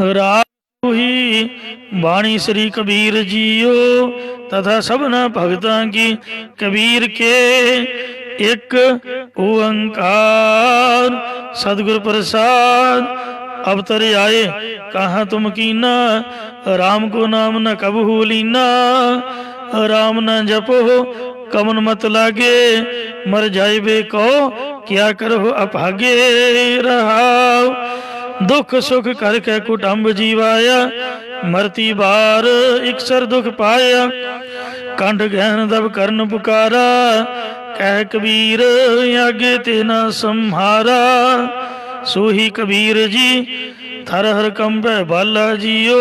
ਰਾਹੀ ਬਾਣੀ ਸ੍ਰੀ ਕਬੀਰ ਜੀਓ, ਤਥਾ ਸਭਨਾ ਭਗਤਾਂ ਕੀ ਕਬੀਰ ਕੇ ਇੱਕ ਓੰਕਾਰ। ਸਤਿਗੁਰ ਪ੍ਰਸਾਦ, ਅਵਤਰ ਆਏ, ਕਹਾ ਤੁਮ ਕੀਨਾ? ਰਾਮ ਕੋ ਨਾਮ ਨ ਕਬਹੂ ਲੀਨਾ। ਰਾਮ ਨ ਜਪੋ, ਕਮਨ ਮਤ ਲਾਗੇ। ਮਰ ਜਾਏ ਬੇ ਕੋ ਕਿਆ ਕਰੋ ਅਭਾਗੇ ਰਹਾਉ। ਦੁਖ ਸੁਖ ਕਰਕੇ ਕੁਟੰਬ ਜੀਵਾਇਆ, ਮਰਤੀ ਬਾਰ ਇਕਸਰ ਦੁਖ ਪਾਇਆ। ਕੰਡ ਗਹਿਨ ਦਬ ਕਰਨ ਪੁਕਾਰਾ, ਕਹਿ ਕਬੀਰ ਆਗੇ ਤੇ ਨਾ ਸੰਹਾਰਾ। ਸੋਹੀ ਕਬੀਰ ਜੀ, ਥਰ ਹਰ ਕੰਬੈ ਬਾਲਾ ਜੀਓ।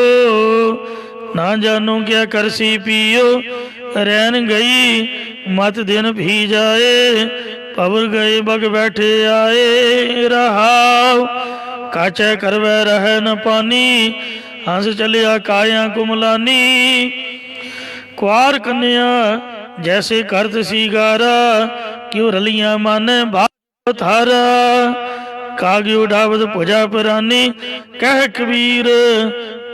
ਨਾ ਜਾਣੂ ਕਿਆ ਕਰਸੀ ਪੀਓ ਰਹਿਣ ਗਈ, ਮਤ ਦਿਨ ਵੀ ਜਾਏ। ਪਵਰ ਗਏ ਬਗ ਬੈਠੇ ਆਏ, ਰਹਾਉ। ਕਾਚੈ ਕਰਵੈ ਰਹਿ ਨ ਪਾਨੀ, ਹੰਸ ਚਲਿਆ ਕਾਇਆ ਕੁਮਲਾਨੀ। ਕੁਆਰ ਕੰਨਿਆ, ਜੈਸੇ ਕਰਤ ਸੀਗਾਰਾ, ਕਿਉ ਰਲੀਆਂ ਮਨ ਭਾਵ ਥਾਰਾ ਕਾਗਿ ਉਡਾਵਤ ਭੁਜਾ ਪਰਾਨੀ, ਕਹਿ ਕਬੀਰ,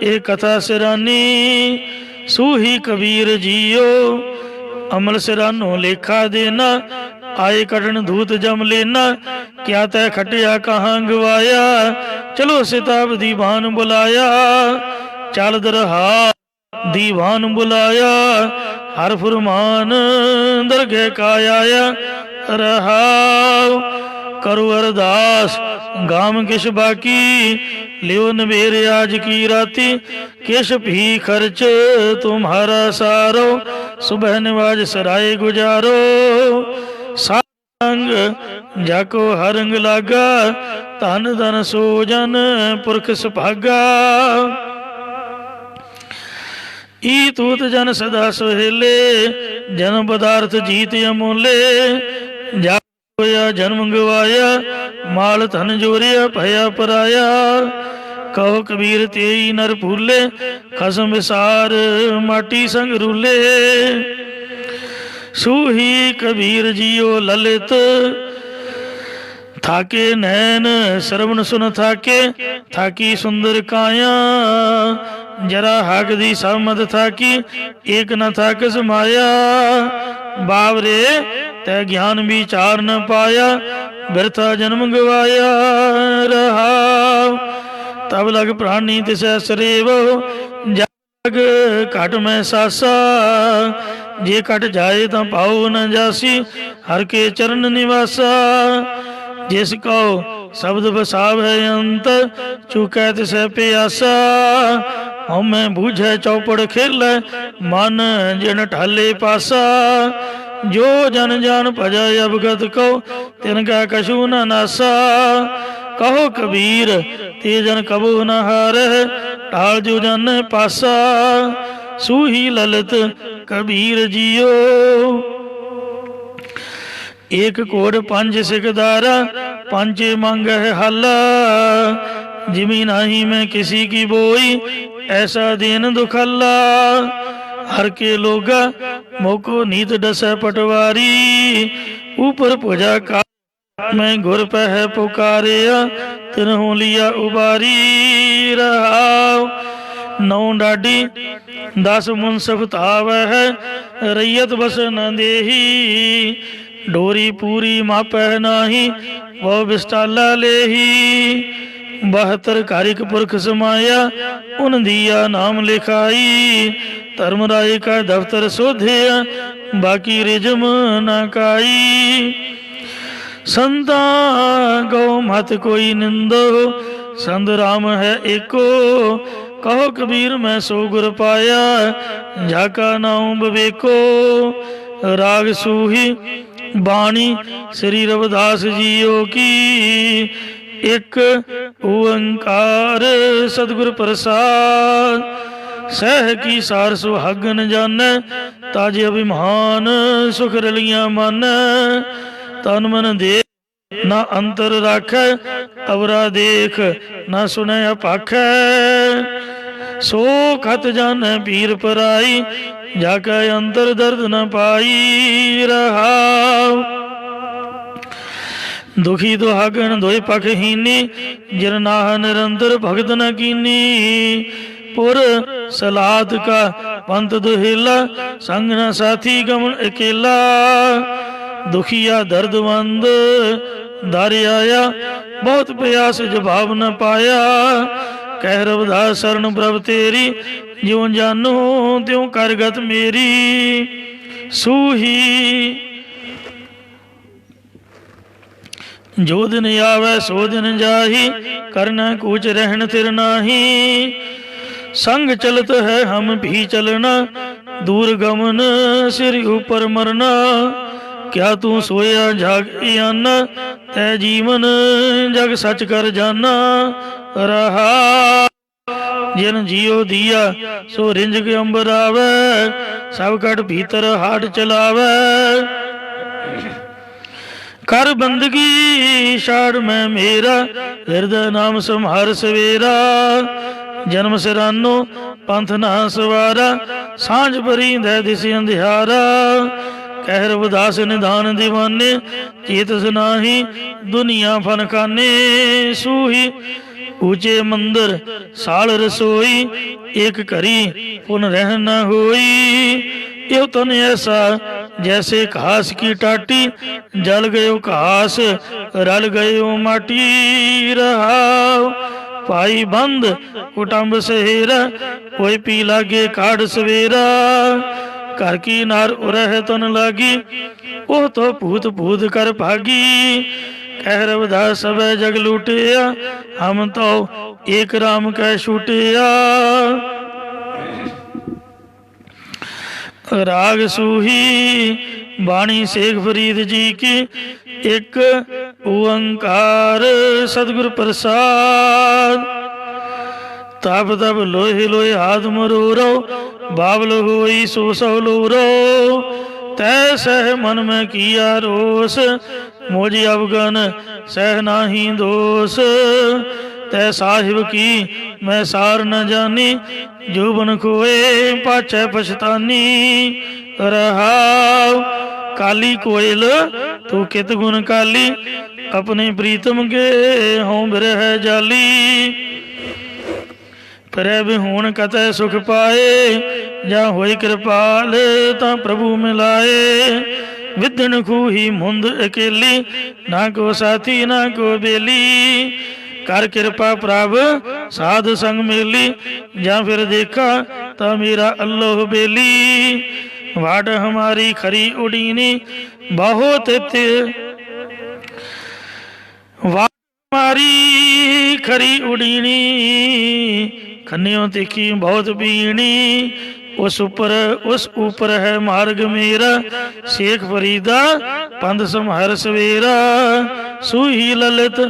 ਇਹ ਕਥਾ ਸਿਰਾਨੀ। ਸੂਹੀ ਕਬੀਰ ਜੀਓ, ਅਮਲ ਸਿਰਾਨੋ ਲੇਖਾ ਦੇਨਾ ਆਏ ਕਟਣ ਧੂਤ ਜਮ ਲੈਣਾ ਕਿਆ ਤੈ ਖਟਿਆ ਕਹਾਂ ਗਵਾਇਆ? ਚਲੋ ਸਿਤਾਬ ਦੀਵਾਨ ਬੁਲਾਇਆ, ਚੱਲ ਦਰਹਾ ਦੀਵਾਨ ਬੁਲਾਇਆ, ਹਰ ਫਰਮਾਨ ਦਰਗਹਿ ਕਾ ਰਹਾਉ ਕਰੋ ਅਰਦਾਸ, ਗਾਮ ਕਿਛ ਬਾਕੀ, ਲਿਓ ਨਵੇਰ ਆਜ ਕੀ ਰਾਤੀ, ਕਿਛ ਵੀ ਖਰਚ ਤੁਮਹਾਰਾ ਸਾਰੋ, ਸੁਬਹ ਨਿਵਾਜ ਸਰਾਏ ਗੁਜਾਰੋ। ਸੰਗ ਜਾਕੋ ਹਰੰਗ ਲਾਗਾ, ਧਨ ਧਨ ਸੋ ਜਨ ਪੁਰਖ ਸੁਭਾਗਾ। ਈ ਤੂਤ ਜਨ ਸਦਾ ਸੁਹੇਲੇ, ਜਨਮ ਪਦਾਰਥ ਜੀਤ ਅਮੋਲੇ। ਜਾ ਹੋਇਆ ਜਨਮ ਗਵਾਇਆ, ਮਾਲ ਧਨ ਜੋਰਿਆ, ਭਇਆ ਪਰਾਇਆ। ਕਹੋ ਕਬੀਰ ਤੇਈ ਨਰ ਭੂਲੇ, ਖਸਮ ਵਿਸਾਰ ਮਾਟੀ ਸੰਗ ਰੂਲੇ। ਸੂਹੀ ਕਬੀਰ ਜੀਓ ਲਲਿਤ। ਥਾਕੇ ਨੈਣ ਸਰਵਣ ਸੁਨ ਥਾਕੇ, ਥਾਕੀ ਸੁੰਦਰ ਕਾਇਆ। ਜਰਾ ਹਕ ਦੀ ਸਮਦ ਥਾਕੀ, ਏਕ ਨ ਥਾਕ ਸਮਾਇਆ। ਬਾਵਰੇ, ਤੈ ਗਿਆਨ ਵਿਚਾਰ ਨ ਪਾਇਆ। ਬਿਰਥਾ ਜਨਮ ਗਵਾਇਆ ਰਹਾ। ਤਬ ਲਗ ਪ੍ਰਾਨੀ ਤਿਸੈ ਸਰੇਵ। ਜਗ ਘਟ ਮੈਂ ਸਾਸਾ। ਜੇ ਘਟ ਜਾਏ ਤਾਂ ਪਾਉ ਨ ਜਾਸੀ, ਹਰ ਕੇ ਚਰਨ ਨਿਵਾਸਾ। ਜਿਸ ਕੋ ਸ਼ਬਦ ਵਸਾਵੈ ਅੰਤ, ਚੁਕੈ ਤਿਸੈ ਪਿਆਸਾ। ਹਉਮੈ ਬੂਝੈ ਚੌਪੜ ਖੇਲੈ, ਮਨ ਜਿਨ ਢਾਲੇ ਪਾਸਾ। ਜੋ ਜਨ ਜਾਨ ਭਜੈ ਅਵਗਤ ਕੋ ਤਿਨ ਕਾ ਕਛੂ ਨ ਨਾਸਾ। ਕਹੋ ਕਬੀਰ ਤੇ ਜਨ ਕਬੂ ਨ ਹਾਰੈ, ਢਾਲ ਜੋ ਜਨ ਪਾਸਾ। ਸੂਹੀ ਲਲਤ ਕਬੀਰ ਜੀਓ। ਏਕ ਕੋੜ ਪੰਜ ਸਿਕਦਾਰਾ, ਪੰਜੇ ਮੰਗਹਿ ਹੱਲ। ਜਿਮੀ ਨਹੀਂ ਮੈਂ ਕਿਸੇ ਕੀ ਬੋਈ, ਐਸਾ ਦੇਨ ਦੁਖੱਲਾ। ਹਰ ਕੇ ਲੋਗਾ ਮੋਕੋ ਨੀਤ ਦਸੈ ਪਟਵਾਰੀ। ਉਪਰ ਪੁਜਾ ਕਾ ਮੈਂ ਗੁਰ ਪਹਿ ਪੁਕਾਰਿਆ, ਤਿਨਹੂ ਲਿਆ ਉਬਾਰੀ। ਰਹਾਉ ਨੌ ਡਾਡੀ ਦਸ ਮੁਨਸਫ ਤਾਵੈ ਹੈ ਰਈਅਤ ਬਸ ਨ ਦੇਹੀ। ਡੋਰੀ ਪੂਰੀ ਮਾਪੈ ਨਾਹੀ ਵੋ ਵਿਸਟਾਲਾ ਲੇਹੀ। 72 ਕਾਰਿਕ ਪੁਰਖ ਸਮਾਇਆ, ਉਨ ਦੀਆ ਨਾਮ ਲਿਖਾਈ। ਧਰਮ ਰਾਏ ਕਾ ਦਫਤਰ ਸੋਧਿਆ, ਬਾਕੀ ਰਿਜਮ ਨਾ ਕਾਈ। ਸੰਤਾ ਗੋ ਮਤ ਕੋਈ ਨਿੰਦੋ ਸੰਤ ਰਾਮ ਹੈ ਏਕੋ ਕਹੋ ਕਬੀਰ, ਮੈਂ ਸੋ ਗੁਰ ਪਾਇਆ ਜਾਕਾ ਨਾਮ ਬਵੇਕੋ ਰਾਗ ਸੂਹੀ ਬਾਣੀ, ਸ੍ਰੀ ਰਵਿਦਾਸ ਜੀਓ ਕੀ। ਇੱਕ ਓੰਕਾਰ ਸਤਿਗੁਰ ਪ੍ਰਸਾਦ, ਸਹਿ ਕੀ ਸਾਰ ਸੁਹਾਗਨ ਜਾਣੈ, ਤਾਜ ਅਭਿਮਾਨ ਸੁਖ ਰਲੀਆਂ ਮਨ। ਤਨ ਮਨ ਦੇ ਨਾ ਅੰਤਰ ਰਾਖੈ, ਅਵਰਾ ਦੇਖ, ਨਾ ਸੁਣੈ ਅਪਾਖੈ। ਸੋ ਖਤ ਜਾਣੈ ਪੀਰ ਪਰਾਈ, ਜਾ ਕੇ ਅੰਤਰ ਦਰਦ ਨ ਪਾਈ ਰਹਾਉ ਦੁਖੀ ਦੁਹਾਗਣ ਦੋਇ ਪਖ ਜਿਨ ਨਾਹ ਨਿਰੰਤਰ ਭਗਤ ਨ ਕੀਨੀ। ਪੁਰ ਸਲਾਦ ਕਾ ਪੰਤ ਦੁਹਿਲਾ, ਸੰਗ ਨ ਸਾਥੀ ਗਮਨ ਇਕੇਲਾ। ਦੁਖੀਆ ਦਰਦਵੰਦ ਦਰ ਆਇਆ, ਬਹੁਤ ਪਿਆਸ ਜਵਾਬ ਨ ਪਾਇਆ। ਕਹਿ ਰਵ ਦਾ ਸ਼ਰਨ ਪ੍ਰਭ ਤੇਰੀ, ਜਿਉ ਜਾਨੋ ਤਿਉ ਕਰਗਤ ਮੇਰੀ। ਸੂਹੀ। ਜੋ ਦਿਨ ਆਵੇ ਸੋ ਦਿਨ ਜਾਹੀ, ਕਰਨਾ ਕੂਚ ਰਹਿਣ ਤਿਰ ਨਾਹੀ। ਸੰਗ ਚਲਤ ਹੈ ਹਮ ਵੀ ਚਲਣਾ ਦੂਰ ਗਮਨ ਸਿਰ ਉਪਰ ਮਰਨਾ। ਕਿਆ ਤੂੰ ਸੋਇਆ ਜਾਗ ਆਨਾ ਤੈ ਜੀਵਨ ਜਗ ਸੱਚ ਕਰ ਜਾਣਾ ਰਹਾ। ਜਿਨ ਜੀਉ ਦੀਆ, ਸੋ ਰਿੰਜ ਕੇ ਅੰਬਰ ਆਵੇ। ਸਭ ਕਟ ਭੀਤਰ ਹਾਟ ਚਲਾਵੇ। ਕਰ ਬੰਦਗੀ ਛਾੜ ਮੈਂ ਮੇਰਾ। ਹਿਰਦਾ ਨਾਮ ਸੰਹਾਰ ਸਵੇਰਾ। ਜਨਮ ਸਿਰਾਨੋ ਪੰਥ ਨਾ ਸਵਾਰਾ। ਸਾਂਝ ਭਰੀ ਦਿਸ ਅੰਧਿਆਰਾ। ਕਹਿ ਰਵਦਾਸ ਨਿਧਾਨ دیਵਾਨੇ ਚੇਤਸ ਨਾਹੀ ਦੁਨੀਆ ਫਨ ਖਾਨੇ ਸੂਹੀ ਊਚੇ ਮੰਦਰ, ਸਾਲ ਰਸੋਈ ਇੱਕ ਘਰੀ ਪੁਨ ਰਹਿ ਨ ਹੋਈ। ਇਹ ਤਨ ਐਸਾ, ਜੈਸੇ ਘਾਸ ਕੀ ਟਾਟੀ, ਜਲ ਗਇਓ ਘਾਸ, ਰਲ ਗਇਓ ਮਾਟੀ। ਰਹਾਉ ਭਾਈ ਬੰਦ ਕੁਟੰਬ ਸਹੇਰਾ, ਕੋਈ ਪੀ ਲਾਗੇ ਕਾੜ ਸਵੇਰਾ। ਘਰ ਕੀ ਨਾਰ ਉਰਹਿ ਤਨ ਲਾਗੀ ਉਹ ਤੋ ਭੂਤ ਭੂਤ ਕਰ ਭਾਗੀ। ਕਹਿ ਰਵਦਾਸ ਸਭੈ ਜਗ ਲੂਟਿਆ, ਹਮ ਤੋ ਏਕ ਰਾਮ ਕੈ ਛੂਟਿਆ। ਰਾਗ ਸੂਹੀ, ਬਾਣੀ ਸੇਖ ਫਰੀਦ ਜੀ ਕੀ, ਇੱਕ ਓੰਕਾਰ ਸਤਿਗੁਰ ਪ੍ਰਸਾਦ। ਤਬ ਤਬ ਲੋਹੇ ਲੋਹੇ ਲੋਹਿ ਰੋ ਰੋ ਬਾਬਲ ਹੋਈ ਸੋ ਸੋ ਲੂਰੋ ਤੈ ਸਹਿ ਮਨ ਮੈਂ ਕੀਆ ਰੋਸ ਮੋਜ ਅਵਗਨ ਸਹਿ ਨਾਹੀ ਦੋਸ। ਤੈ ਸਾਹਿਬ ਕੀ ਮੈਂ ਸਾਰ ਨ ਜਾਣੀ ਜੂਬਨ ਖੋਏ ਪਾਛੈ ਪਛਤਾਨੀ। ਰਹਾਉ ਕਾਲੀ ਕੋਇਲ, ਤੂੰ ਕਿਤ ਗੁਣ ਕਾਲੀ, ਆਪਣੇ ਪ੍ਰੀਤਮ ਕੇ ਹਉ ਬਿਰਹਿ ਜਾਲੀ। ਪ੍ਰਭ ਹੋਣ ਕਤੈ ਸੁਖ ਪਾਏ, ਜਾਂ ਹੋਈ ਕਿਰਪਾਲ ਤਾਂ ਪ੍ਰਭੂ ਮਿਲਾਏ। ਵਿਦਨ ਖੂਹੀ ਮੁੰਦ ਅਕੇਲੀ, ਨਾ ਕੋ ਸਾਥੀ, ਨਾ ਕੋ ਬੇਲੀ। ਕਰ ਕਿਰਪਾ ਪ੍ਰਭ, ਸਾਧ ਸੰਗ ਮੇਲੀ, ਜਾਂ ਫਿਰ ਦੇਖਾ ਤਾਂ ਮੇਰਾ ਅੱਲੋਹ ਬੇਲੀ। ਵਾਡ ਹਮਾਰੀ ਖਰੀ ਉਡੀਨੀ ਬਹੁਤ ਤੇ ਵਾਡ ਮਾਰੀ, ਖਰੀ ਉਡੀਣੀ, ਖੰਨਿਓ ਦੇਖੀ ਬਹੁਤ ਬੀਣੀ ਉਸ ਉੱਪਰ ਉਸ ਉੱਪਰ ਹੈ ਮਾਰਗ ਮੇਰਾ, ਸ਼ੇਖ ਫਰੀਦਾ, ਪੰਧ ਸਮਹਰ ਸਵੇਰਾ। ਸੂਹੀ ਲਲਿਤ,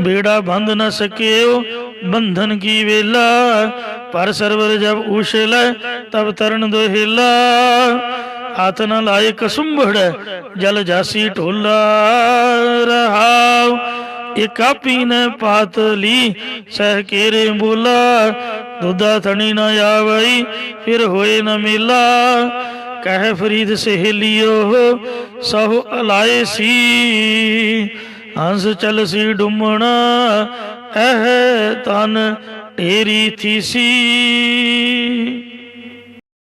ਬੇੜਾ ਬੰਧ ਨ ਸਕਿਓ, ਬੰਧਨ ਕੀ ਵੇਲਾ? ਪਰ ਸਰਵਰ ਜਬ ਉਛਲ ਤਬ ਤਰਨ ਦੋਹਿਲਾ। ਹੱਥ ਨ ਲਾਏ ਕਸੁੰਭੜ, ਜਲ ਜਾਸੀ ਢੋਲਾ ਰਹਾਉ। ਇਕ ਆਪੀ ਪਾਤਲੀ ਸਹਿ ਕੇਰੇ ਬੋਲਾ ਦੁੱਧਾ ਥਣੀ ਨ ਆਵਈ, ਫਿਰ ਹੋਏ ਨਾ ਮੇਲਾ। ਕਹਿ ਫਰੀਦ ਸਹੇਲਿਓ, ਸਹੁ ਅਲਾਏ ਸੀ। ਹੰਸ ਚਲ ਸੀ ਡੁੰਮਣਾ ਇਹ ਤਨ ਢੇਰੀ ਥੀ ਸੀ